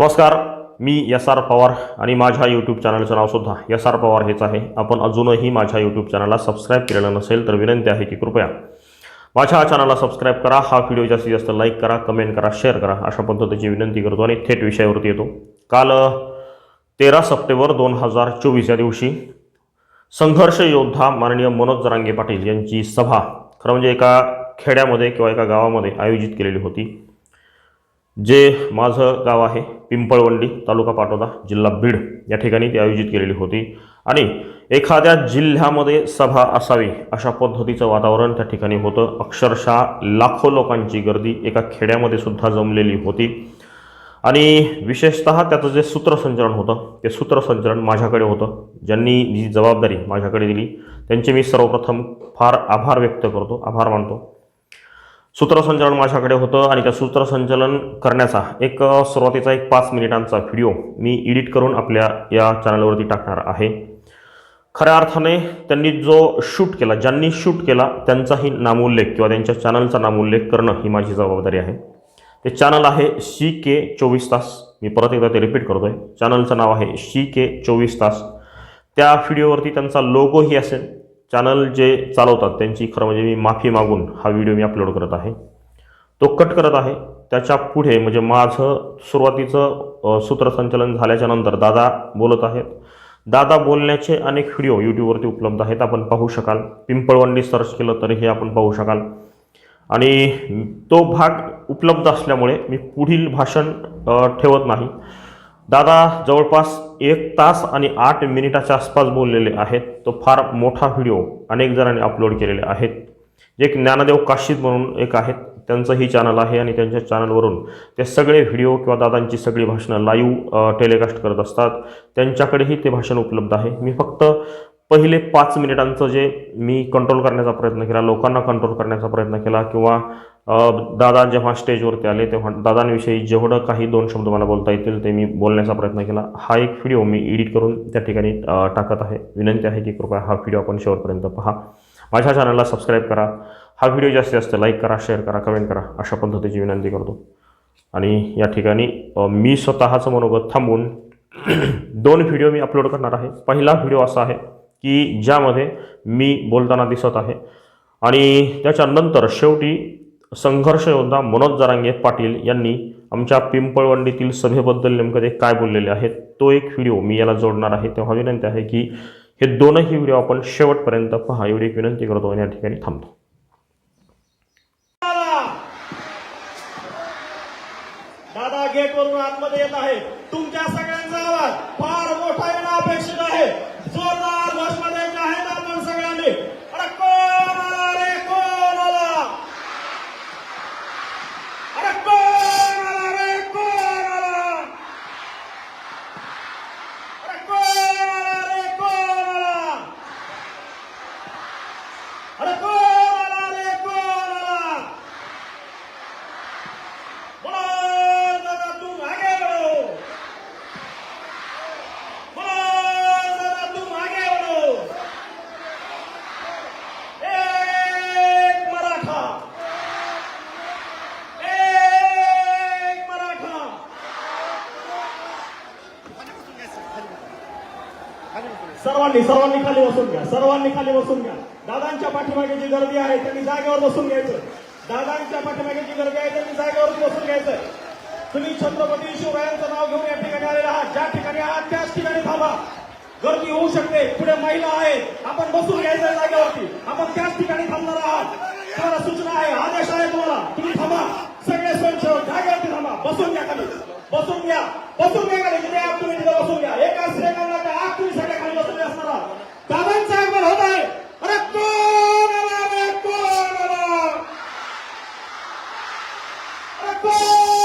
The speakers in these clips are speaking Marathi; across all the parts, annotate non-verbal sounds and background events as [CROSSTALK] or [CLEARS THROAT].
नमस्कार मी एस आर पवार आणि माझ्या यूट्यूब चॅनलचं नावसुद्धा एस आर पवार हेच आहे. आपण अजूनही माझ्या यूट्यूब चॅनलला सबस्क्राईब केलेलं नसेल तर विनंती आहे की कृपया माझ्या चॅनलला सबस्क्राईब करा. हा व्हिडिओ जास्तीत जास्त लाईक करा कमेंट करा शेअर करा. अशा पद्धतीची विनंती करतो आणि थेट विषयावरती येतो. काल तेरा सप्टेंबर दोन हजार चोवीस या दिवशी संघर्ष योद्धा माननीय मनोज जरांगे पाटील यांची सभा खरं म्हणजे एका खेड्यामध्ये किंवा एका गावामध्ये आयोजित केलेली होती. जे माझं गाव आहे पिंपळवंडी तालुका पाटोदा जिल्हा बीड या ठिकाणी ती आयोजित केलेली होती. आणि एखाद्या जिल्ह्यामध्ये सभा असावी अशा पद्धतीचं वातावरण त्या ठिकाणी होतं. अक्षरशः लाखो लोकांची गर्दी एका खेड्यामध्ये सुद्धा जमलेली होती. आणि विशेषतः त्याचं जे सूत्रसंचलन होतं ते सूत्रसंचलन माझ्याकडे होतं. ज्यांनी जी जबाबदारी माझ्याकडे दिली त्यांचे मी सर्वप्रथम फार आभार व्यक्त करतो आभार मानतो. सूत्रसंचलन माझ्याकडे होतं आणि त्या सूत्रसंचलन करण्याचा एक सुरुवातीचा एक पाच मिनिटांचा व्हिडिओ मी एडिट करून आपल्या या चॅनलवरती टाकणार आहे. खऱ्या अर्थाने त्यांनी जो शूट केला ज्यांनी शूट केला त्यांचाही नामोल्लेख किंवा त्यांच्या चॅनलचा नामोल्लेख करणं ही माझी जबाबदारी आहे. ते चॅनल आहे शी के चोवीस तास. मी परत एकदा ते रिपीट करतो आहे चॅनलचं नाव आहे शी के चोवीस तास. त्या व्हिडिओवरती त्यांचा लोगोही असेल. चॅनल जे चालवतात त्यांची खरं म्हणजे मी माफी मागून हा व्हिडिओ मी अपलोड करत आहे. तो कट करत आहे. त्याच्या पुढे म्हणजे माझं सुरुवातीचं सूत्रसंचलन झाल्याच्यानंतर दादा बोलत आहेत. दादा बोलण्याचे अनेक व्हिडिओ यूट्यूबवरती उपलब्ध आहेत. आपण पाहू शकाल. पिंपळवंडी सर्च केलं तरीही आपण पाहू शकाल. आणि तो भाग उपलब्ध असल्यामुळे मी पुढील भाषण ठेवत नाही. दादा जवळपास एक तास आणि आठ मिनिटाच्या आसपास बोललेले आहेत. तो फार मोठा व्हिडिओ अनेक जणांनी अपलोड केलेले आहेत. जे एक ज्ञानदेव काशीद म्हणून एक आहेत. त्यांचंही चॅनल आहे आणि त्यांच्या चॅनलवरून ते सगळे व्हिडिओ किंवा दादांची सगळी भाषणं लाईव्ह टेलिकास्ट करत असतात. त्यांच्याकडेही ते भाषण उपलब्ध आहे. मी फक्त पहिले पाच मिनिटांचं जे मी कंट्रोल करण्याचा प्रयत्न केला लोकांना कंट्रोल करण्याचा प्रयत्न केला किंवा दादा जेव्हा स्टेजवरती आले तेव्हा दादांविषयी जेवढं काही दोन शब्द मला बोलता येतील ते मी बोलण्याचा प्रयत्न केला. हा एक व्हिडिओ मी एडिट करून त्या ठिकाणी टाकत आहे. विनंती आहे की कृपया हा व्हिडिओ आपण शेवटपर्यंत पहा. माझ्या चॅनलला सबस्क्राईब करा. हा व्हिडिओ जास्तीत जास्त लाईक करा शेअर करा कमेंट करा अशा पद्धतीची विनंती करतो. आणि या ठिकाणी मी स्वतःचं मनोगत थांबून [CLEARS THROAT] दोन व्हिडिओ मी अपलोड करणार आहे. पहिला व्हिडिओ असा आहे की ज्यामध्ये मी बोलताना दिसत आहे. आणि त्याच्यानंतर शेवटी संघर्ष योद्धा मनोज जरांगे पाटील यांनी आमच्या पिंपळवंडीतील सभेबद्दल नेमकं ते काय बोललेले आहेत तो एक व्हिडिओ मी याला जोडणार आहे. तेव्हा विनंती आहे की हे दोनही व्हिडिओ आपण शेवटपर्यंत पहा. एवढी एक विनंती करतो आणि या ठिकाणी थांबतो. दादा गेटवरून आतमध्ये येत आहे. तुमच्या सगळ्यांचा आवाज फार मोठा येणं अपेक्षित आहे जोरदार घोषणा द्यायच्या आहेत आपण सगळ्यांनी अरे कोण आला रे कोण आला अरे कोण आला रे कोण आला अरे कोण आला रे कोण आला अरे कोण आला रे कोण आला बोलो दादा तुम आगे बढ़ो बोलो दादा तुम आगे बढ़ो एक मराठा एक मराठा सर्वांनी सर्वांनी खाली बसून घ्या सर्वांनी खाली बसून घ्या. दादांच्या पाठीमागे जी गर्दी आहे त्यांनी जागेवर बसून घ्यायचं. दादांच्या पाठीमागे जी गर्दी आहे त्यांनी जागेवर बसून घ्यायचं. तुम्ही छत्रपती शिवरायांचं नाव घेऊन या ठिकाणी आलेला आहात. ज्या ठिकाणी आहात त्याच ठिकाणी थांबा. गर्दी होऊ शकते. पुढे महिला आहेत. आपण बसून घ्यायचं जागेवरती. आपण त्याच ठिकाणी थांबणार आहात. तुम्हाला सूचना आहे. आदेश आहे तुम्हाला. तुम्ही थांबा. सगळे स्वयंसेवक जागेवरती थांबा. बसून घ्या खाली. बसून घ्या. बसून घ्या. 飞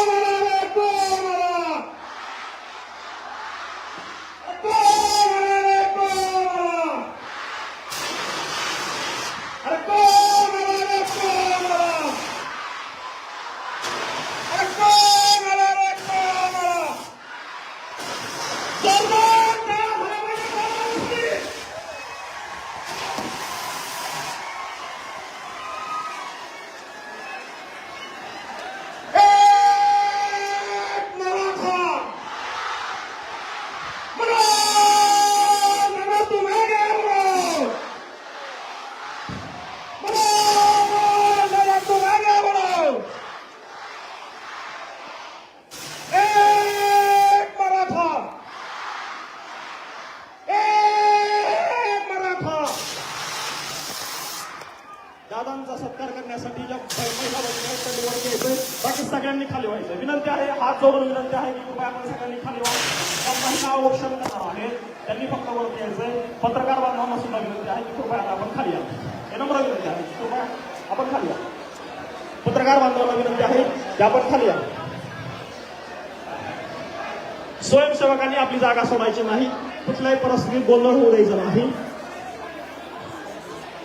दादांचा सत्कार करण्यासाठी ज्या वर घ्यायचंय. बाकी सगळ्यांनी खाली व्हायचं विनंती आहे हात जोडून विनंती आहे की कृपया आपण सगळ्यांनी खाली व्हा. ऑप्शन करणार आहे त्यांनी फक्त वर आहे पत्रकार बांधवांना सुद्धा विनंती आहे की कृपया आपण खाली या. हे नम्र विनंती आहे. कृपया आपण खाली या. पत्रकार बांधवांना विनंती आहे की आपण खाली या. स्वयंसेवकांनी आपली जागा सोडायची नाही. कुठल्याही परिस्थितीत गोंधळ होऊ द्यायचा नाही.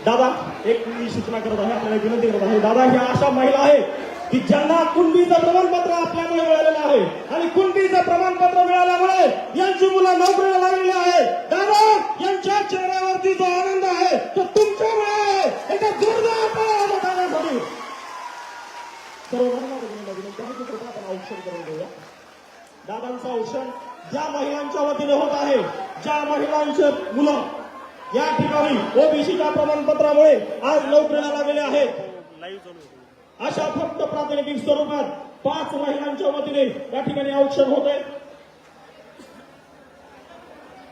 दादा एक मी सूचना करत आहे आपल्याला विनंती करत आहे दादा ह्या अशा महिला आहेत की ज्यांना कुंडीचं प्रमाणपत्र आपल्यामुळे मिळालेलं आहे आणि कुंडीचं प्रमाणपत्र मिळाल्यामुळे यांची मुलं नोकरीला लागलेली आहे. दादा यांच्या चेहऱ्यावरती जो आनंद आहे तो तुमच्यामुळे आहे. एका जोरदार टाळ्या सर्वांना विनंती आहे की कृपया आपण करून दादांचं औषध ज्या महिलांच्या वतीने होत आहे ज्या महिलांचे मुलं या ठिकाणी ओबीसीच्या प्रमाणपत्रामुळे आज नोकरीला लागलेले आहेत. अशा फक्त प्रातिनिधिक स्वरूपात पाच महिलांच्या वतीने या ठिकाणी औक्षण होते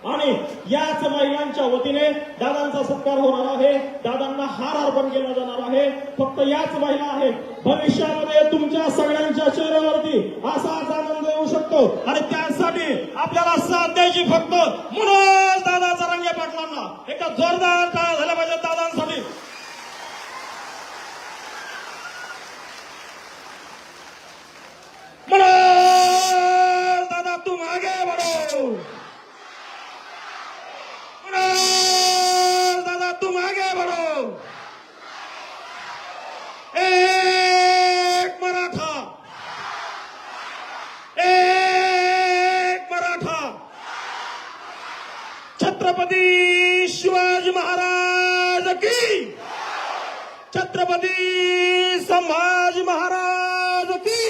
आणि याच महिलांच्या वतीने दादांचा सत्कार होणार आहे. दादांना हार अर्पण केला जाणार आहे. फक्त याच महिला आहेत. भविष्यामध्ये तुमच्या सगळ्यांच्या चेहऱ्यावरती असाच आनंद येऊ शकतो. आणि त्यासाठी आपल्याला साथ द्यायची फक्त म्हणून दादाचा रंगे पाटलांना. एका जोरदार काळ झाल्या पाहिजे दादांचा मनोज दादा तुम आगे बढ़ो मनोज दादा तुम आगे बढ़ो एक मराठा एक मराठा छत्रपती शिवाजी महाराज की छत्रपती संभाजी महाराज की।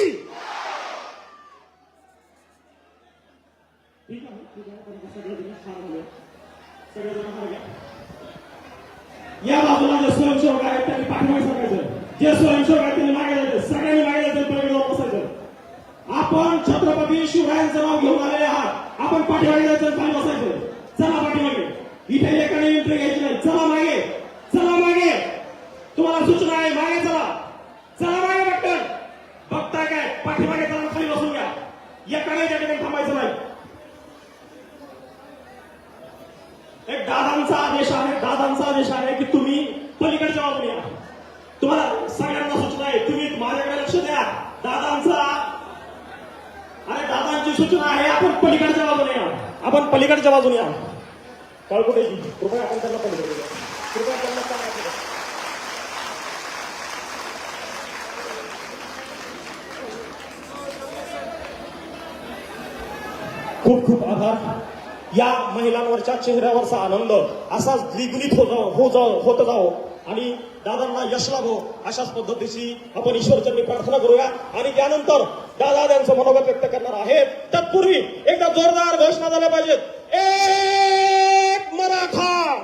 या बाजूला जे स्वयंसेवक आहेत त्यांनी पाठीमागे सांगायचं. जे स्वयंसेवक आहेत त्यांनी मागे जायचं. सगळ्यांनी मागे जायचं पलीकडे जाऊन बसायचं आपण छत्रपती शिवरायांचं नाव घेऊन आलेले आहात. आपण पाठीमागे जायचं आणि खाली बसायचं चला पाठीमागे इथे एकाने एंट्री घ्यायची नाही. चला मागे. चला मागे. तुम्हाला सूचना आहे. मागे चला. चला मागे पटकन बघता काय? पाठीमागे चला खाली बसून घ्या. एकाने त्या ठिकाणी थांबायचं नाही. एक दादांचा आदेश आहे. दादांचा आदेश आहे की तुम्ही पलीकडच्या बाजूने या. तुम्हाला सगळ्यांना सूचना आहे. तुम्ही माझ्याकडे लक्ष द्या. दादांचा अरे दादांची सूचना आहे. आपण पलीकडच्या बाजूने या. आपण पलीकडच्या बाजूने या. काळकुटेची कृपया आपण त्यांना पलीकडे घ्या. कृपया त्यांना पलीकडे खूप खूप आभार. या महिलांवरच्या चेहऱ्यावरचा आनंद असाच द्विगुणित होत जावो- हो जावो- होत जावो. आणि दादांना यश लाभो अशाच पद्धतीची आपण ईश्वरचरणी प्रार्थना करूया. आणि त्यानंतर दादा त्यांचं मनोगत व्यक्त करणार आहेत. तत्पूर्वी एकदा जोरदार घोषणा झाल्या पाहिजेत. ए! मराठा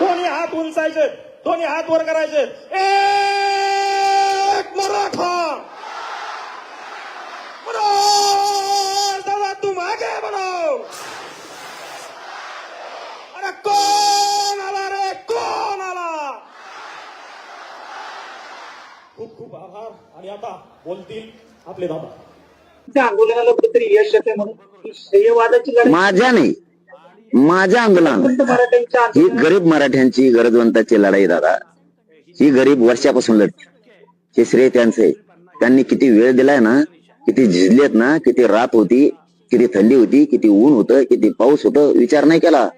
दोन्ही हात उंचायचे दोन्ही हात वर करायचे? एक मराठा। दादा तुम आगे बढ़ो अरे कौन आला रे? कौन आला? खूप खूप आभार. आणि आता बोलतील आपले दादा त्या आंदोलनाला कुठेतरी यश येते म्हणून. लढाई माझ्या नाही. माझ्या आंदोलन ही गरीब मराठ्यांची गरजवंताची लढाई दादा. ही गरीब वर्षापासून लढते हे श्रेय त्यांचं त्यांनी किती वेळ दिलाय ना किती झिजलेत ना किती रात होती किती थंडी होती किती ऊन होतं किती पाऊस होतं विचार नाही केला.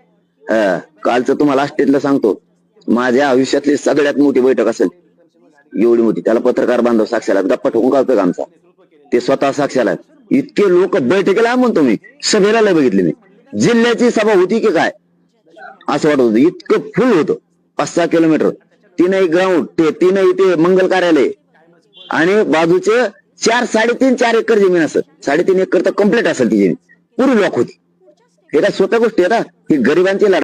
कालचं तुम्हाला आष्टीतलं सांगतो. माझ्या आयुष्यातली सगळ्यात मोठी बैठक असेल. एवढी मोठी. त्याला पत्रकार बांधव साक्षाला गप्पा ठोकून काढतोय का आमचा? ते स्वतः साक्षाला. इतके लोक बैठकीला म्हणतो मी सभेला बघितले मी. जिल्ह्याची सभा होती की काय? असं वाटत होतं. इतकं फुल होतं. पाच सहा किलोमीटर तीनही ग्राउंड ते तीनही ते मंगल कार्यालय. आणि बाजूचे चार साडेतीन चार एकर जमीन असत साडेतीन एकर तर कंप्लीट असेल ती जमीन. पुरी लॉक होती. हे स्वतः गोष्टी आहे ना. ही गरिबांची लढाई